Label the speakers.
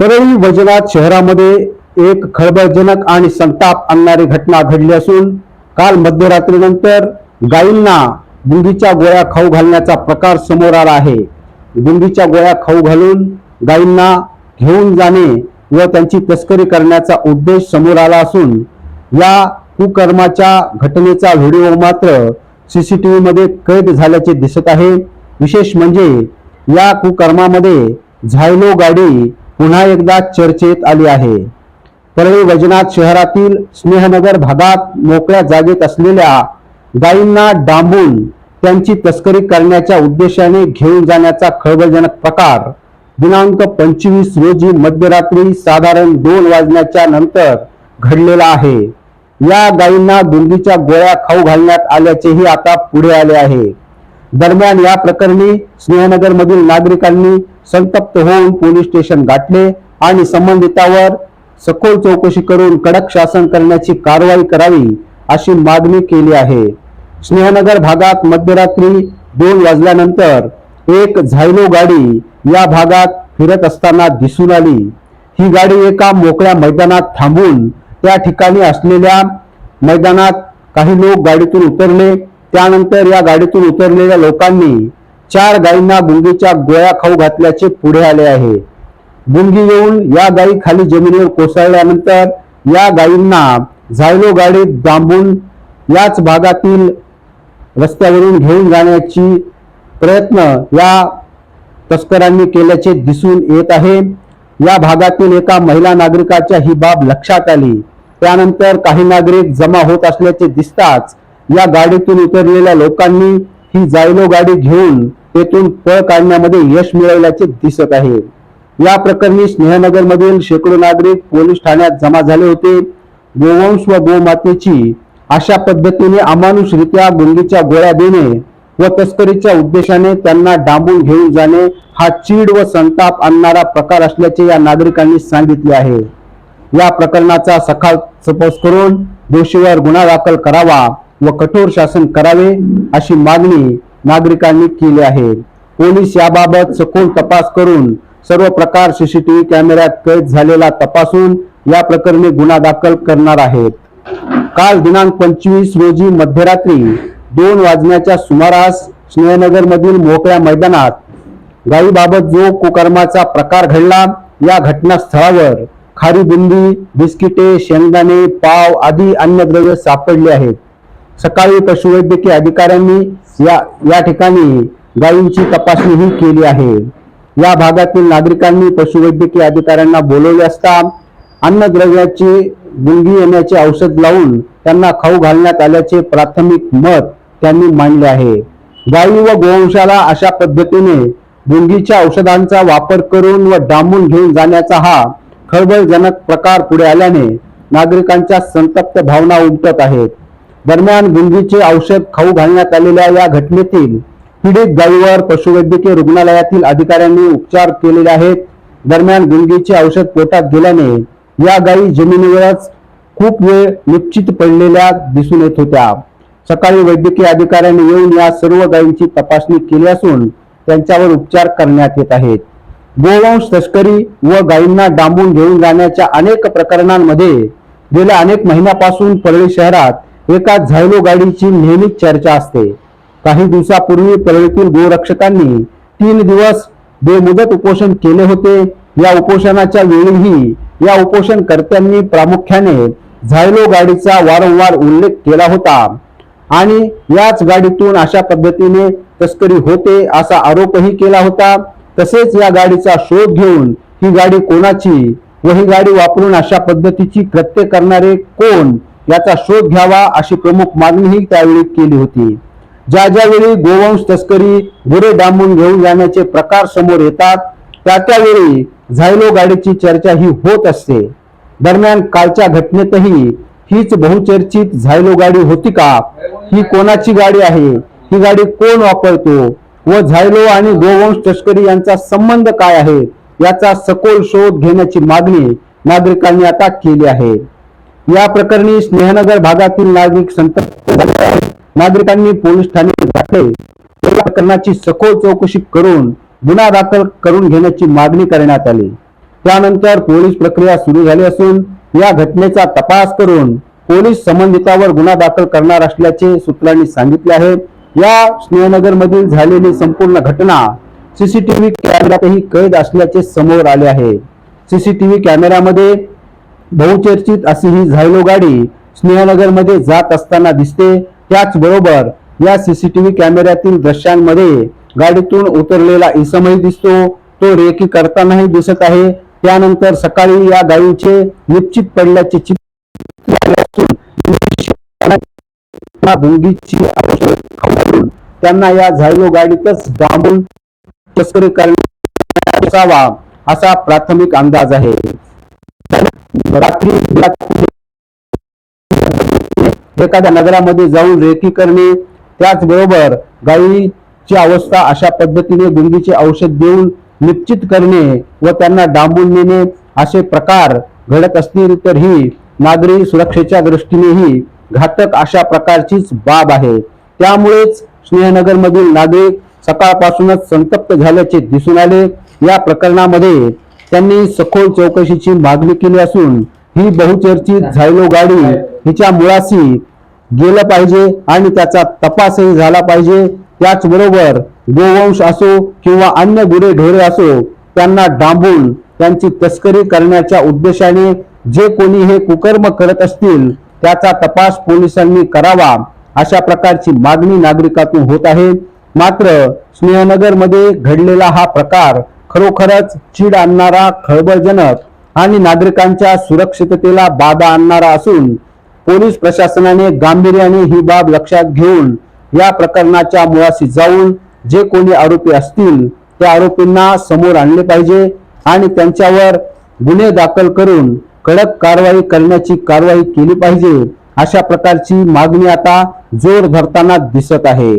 Speaker 1: परळी वैजनाथ शहरामध्ये एक खळबळजनक आणि संताप आणणारी घटना घडली असून काल मध्यरात्रीनंतर गायींना बुंदीच्या गोळ्या खाऊ घालण्याचा प्रकार समोर आला आहे. बुंदीच्या गोळ्या खाऊ घालून गायींना घेऊन जाणे व त्यांची तस्करी करण्याचा उद्देश समोर आला असून या कुकर्माच्या घटनेचा व्हिडिओ मात्र सी सी टी व्हीमध्ये कैद झाल्याचे दिसत आहे. विशेष म्हणजे या कुकर्मामध्ये झायलो गाडी पुन्हा एकदा चर्चेत आली आहे. परळी वैजनाथ शहरातील स्नेहनगर भागात मोकळ्या जागेत असलेल्या गायींना डांबून त्यांची तस्करी करण्याच्या उद्देशाने घेऊन जाण्याचा खळबळजनक प्रकार. दिनांक पंचवीस रोजी मध्यरात्री साधारण दोन वाजण्याच्या नंतर घडलेला आहे. या गायींना गुंगीच्या गोळ्या खाऊ घालण्यात आल्याचेही आता पुढे आले आहे. दरम्यान या प्रकरणी स्नेहनगर मधील नागरिकांनी संतप्त होऊन पोलीस स्टेशन गाठले आणि संबंधितावर सखोल चौकशी करून कडक शासन करण्याची कारवाई करावी अशी मागणी केली आहे. स्नेहनगर भागात मध्यरात्री दोन वाजल्यानंतर एक झायलो गाडी या भागात फिरत असताना दिसून आली. ही गाडी एका मोकळ्या मैदानात थांबून त्या ठिकाणी असलेल्या मैदानात काही लोक गाडीतून उतरले. त्यानंतर या गाडीतून उतरलेल्या लोकांनी चार गायींना गुंगीच्या गोळ्या खाऊ घातल्याचे पुढे आले आहे. गुंगी येऊन या गायी खाली जमिनीवर कोसळल्यानंतर या गायींना झायलो गाडीत दांबून याच भागातील रस्त्यावरून घेऊन जाण्याची प्रयत्न या तस्करांनी केल्याचे दिसून येत आहे. या भागातील एका महिला नागरिकाच्या ही बाब लक्षात आली. त्यानंतर काही नागरिक जमा होत असल्याचे दिसताच या गाडीतून उतरलेल्या लोकांनी ही जायलो गाडी घेऊन तेथून पळ काढण्यामध्ये यश मिळवल्याचे दिसत आहे. या प्रकरणी स्नेहनगर मधील शेकडो नागरिक पोलीस ठाण्यात जमा झाले होते. गोवंश व गोमातेची अशा पद्धतीने अमानुषरित्या गुंगीच्या गोळ्या देणे व तस्करीच्या उद्देशाने त्यांना डांबून घेऊन जाणे हा चीड व संताप आणणारा प्रकार असल्याचे या नागरिकांनी सांगितले आहे. या प्रकरणाचा सखाल तपास करून दोषीवर गुन्हा दाखल करावा व कठोर शासन करावे अशी मागणी नागरिकांनी केले आहे. पोलीस याबाबत सखोल तपास करून सर्व प्रकार सीसीटीव्ही कॅमेऱ्यात कैद झालेला तपासून या प्रकरणी गुन्हा दाखल करणार आहेत. काल दिनांक पंचवीस रोजी मध्यरात्री दोन वाजण्याच्या सुमारास स्नेहनगर मधील मोकळ्या मैदानात गायीबाबत जो कुकर्माचा प्रकार घडला या घटनास्थळावर खारी बुंदी बिस्किटे शेंगदाणे पाव आदी अन्नद्रव्य सापडले आहेत. सकाळी पशुवैद्यकीय अधिकाऱ्यांनी या या ठिकाणी गायींची तपासणीही केली आहे. या भागातील नागरिकांनी पशुवैद्यकीय अधिकाऱ्यांना बोलवले असता अन्नद्रव्याची गुंगी येण्याचे औषध लावून त्यांना खाऊ घालण्यात आल्याचे प्राथमिक मत त्यांनी मांडले आहे. गायी व गोवंशाला अशा पद्धतीने गुंगीच्या औषधांचा वापर करून व डांबून घेऊन जाण्याचा हा खळबळजनक प्रकार पुढे आल्याने नागरिकांच्या संतप्त भावना उमटत आहेत. दरम्यान गुंगीचे औषध खाऊ घालण्यात आलेल्या या घटनेतील पीडित गायीवर पशुवैद्यकीय रुग्णालयातील अधिकाऱ्यांनी उपचार केलेले आहेत. दरम्यान गुंगीचे औषध पोटात गेल्याने या गायी जमिनीवरच खूप वेळ निश्चित पडलेल्या दिसून येत होत्या. सकाळी वैद्यकीय अधिकाऱ्यांनी येऊन या सर्व गायींची तपासणी केली असून त्यांच्यावर उपचार करण्यात येत आहेत. गोवंश तस्करी व गायींना डांबून घेऊन जाण्याच्या अनेक प्रकरणांमध्ये गेल्या अनेक महिन्यापासून परळी शहरात एका झायलो गाडीची नेहमीच चर्चा असते. काही दिवसापूर्वी परळीतील गोरक्षकांनी तीन दिवस बेमुदत उपोषण केले होते. या उपोषणाच्या वेळीही या उपोषणकर्त्यांनी प्रामुख्याने झायलो गाडीचा वारंवार उल्लेख केला होता. आणि याच गाडीतून अशा पद्धतीने तस्करी होते असा आरोपही केला होता. तसेच या गाडीचा शोध घेऊन ही गाडी कोणाची व ही गाडी वापरून अशा पद्धतीची कृत्य करणारे कोण याचा शोध घ्यावा अशी प्रमुख मागणीही त्यावेळी केली होती. ज्या ज्यावेळी गोवंश तस्करी गुरे डांबून घेऊन जाण्याचे प्रकार समोर येतात त्या त्यावेळी झायलो गाडीची चर्चा ही होत असते. दरम्यान कालच्या घटनेतही हीच बहुचर्चित झायलो गाडी होती का? ही कोणाची गाडी आहे? ही गाडी कोण वापरतो? व झायलो आणि गोवंश तस्करी यांचा संबंध काय आहे? याचा सखोल शोध घेण्याची मागणी नागरिकांनी आता केली आहे. या प्रकरणी स्नेहनगर भागातील नागरिक संतप्त झाले आहेत. नागरिकांनी पोलीस ठाणे गाठले या प्रकरणाची सखोल चौकशी करून गुन्हा दाखल करून घेण्याची मागणी करण्यात आली त्यानंतर पोलीस प्रक्रिया सुरू झाली असून या घटनेचा तपास करून पोलीस संबंधितावर गुन्हा दाखल करणार असल्याचे सूत्रांनी सांगितले आहे या स्नेहनगर मधील झालेली संपूर्ण घटना सीसीटीव्ही कॅमेऱ्यातही कैद असल्याचे समोर आले आहे सीसीटीव्ही कॅमेऱ्यामध्ये बहुचर्चित अशी ही झायलो गाडी स्नेहनगरमध्ये जात असताना दिसते. त्याचबरोबर या सीसीटीव्ही कॅमेऱ्यातील दृश्यांमध्ये गाडीतून उतरलेला इसमही दिसतो. तो रेकी करतानाही दिसत आहे. त्यानंतर सकाळी या गाडीचे निश्चित पडल्याचे चित्र त्यांना त्यांना या झायलो गाडीतच डांबून तस्करी करण्यात असावा असा प्राथमिक अंदाज आहे. रात्री एखाद्या नगरामध्ये जाऊन रेकी करणे त्याचबरोबर गायीची अवस्था अशा पद्धतीने गुंगीचे औषध देऊन निश्चित करणे व त्यांना डांबून नेणे असे प्रकार घडत असतील तर ही नागरी सुरक्षेच्या दृष्टीनेही घातक अशा प्रकारचीच बाब आहे. त्यामुळेच स्नेहनगरमधील नागरिक सकाळपासूनच संतप्त झाल्याचे दिसून आले. या प्रकरणामध्ये त्यांनी सखोल चौकशीची मागणी केली असून ही बहुचर्चित झायलो गाडी हिच्या मुळाशी गेलं पाहिजे आणि त्याचा तपासही झाला पाहिजे. त्याचबरोबर गोवंश असो किंवा अन्य गुरे ढोरे असो त्यांना डांबून त्यांची तस्करी करण्याच्या उद्देशाने जे कोणी हे कुकर्म करत असतील त्याचा तपास पोलिसांनी करावा अशा प्रकारची मागणी नागरिकातून होत आहे. मात्र स्नेहनगरमध्ये घडलेला हा प्रकार खरोखरच चीड आणणारा खळबळजनक आणि नागरिकांच्या सुरक्षिततेला बाधा आणणारा असून पोलीस प्रशासनाने गांभीर्याने ही बाब लक्षात घेऊन या प्रकरणाच्या मुळाशी जाऊन जे कोणी आरोपी असतील त्या आरोपींना समोर आणले पाहिजे आणि त्यांच्यावर गुन्हे दाखल करून कडक कारवाई करण्याची कारवाई केली पाहिजे अशा प्रकारची मागणी आता जोर धरताना दिसत आहे.